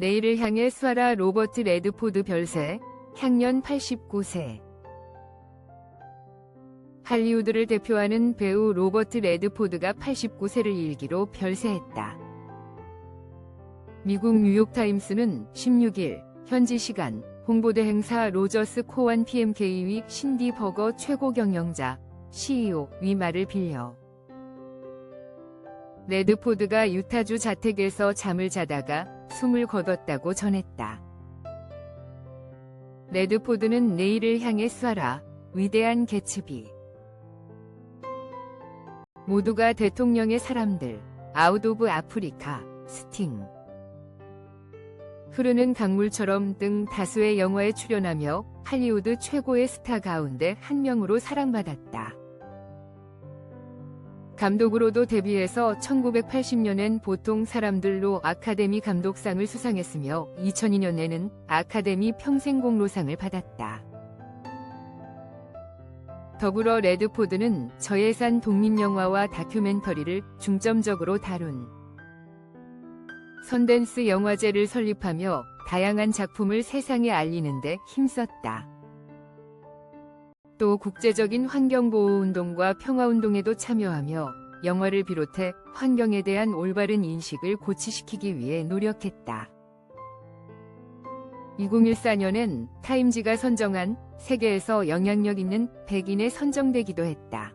내일을 향해 수아라 로버트 레드포드 별세, 향년 89세. 할리우드를 대표하는 배우 로버트 레드포드가 89세를 일기로 별세했다. 미국 뉴욕타임스는 16일 현지 시간 홍보대 행사 로저스 코완 PMK 위 신디 버거 최고 경영자 CEO 위 말을 빌려 레드포드가 유타주 자택에서 잠을 자다가 숨을 거뒀다고 전했다. 레드포드는 내일을 향해 쏴라. 위대한 개츠비. 모두가 대통령의 사람들. 아웃 오브 아프리카. 스팅. 흐르는 강물처럼 등 다수의 영화에 출연하며 할리우드 최고의 스타 가운데 한 명으로 사랑받았다. 감독으로도 데뷔해서 1980년엔 보통 사람들로 아카데미 감독상을 수상했으며 2002년에는 아카데미 평생공로상을 받았다. 더불어 레드포드는 저예산 독립영화와 다큐멘터리를 중점적으로 다룬 선댄스 영화제를 설립하며 다양한 작품을 세상에 알리는 데 힘썼다. 또 국제적인 환경보호운동과 평화운동에도 참여하며 영화를 비롯해 환경에 대한 올바른 인식을 고취시키기 위해 노력했다. 2014년엔 타임지가 선정한 세계에서 영향력 있는 100인에 선정되기도 했다.